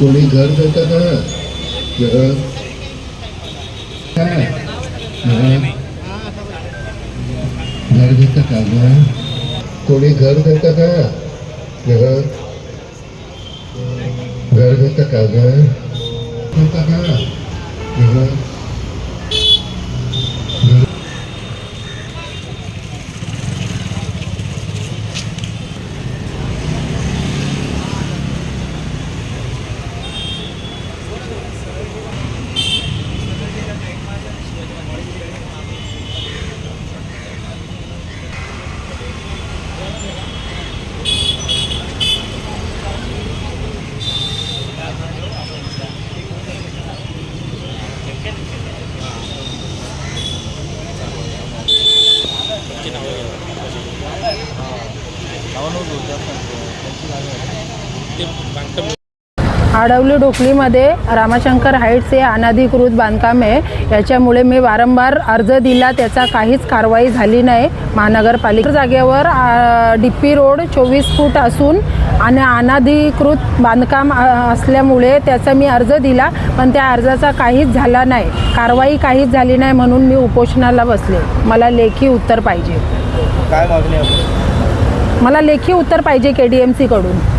कोणी घर देतं का? घर. काय? घर घर देतं का घर कोणी घर देतं का? घर. घर देतं का घर देतं का? आडवली ढोकलीमध्ये रामाशंकर हाईट्स हे अनाधिकृत बांधकाम आहे. याच्यामुळे मी वारंवार अर्ज दिला त्याचा काहीच कारवाई झाली नाही. महानगरपालिका जागेवर डी पी रोड चोवीस फूट असून आणि अनाधिकृत बांधकाम असल्यामुळे त्याचा मी अर्ज दिला पण त्या अर्जाचा काहीच झाला नाही. कारवाई काहीच झाली नाही म्हणून मी उपोषणाला बसले. मला लेखी उत्तर पाहिजे. काय मागणी मला लेखी उत्तर पाहिजे के डी एम सीकडून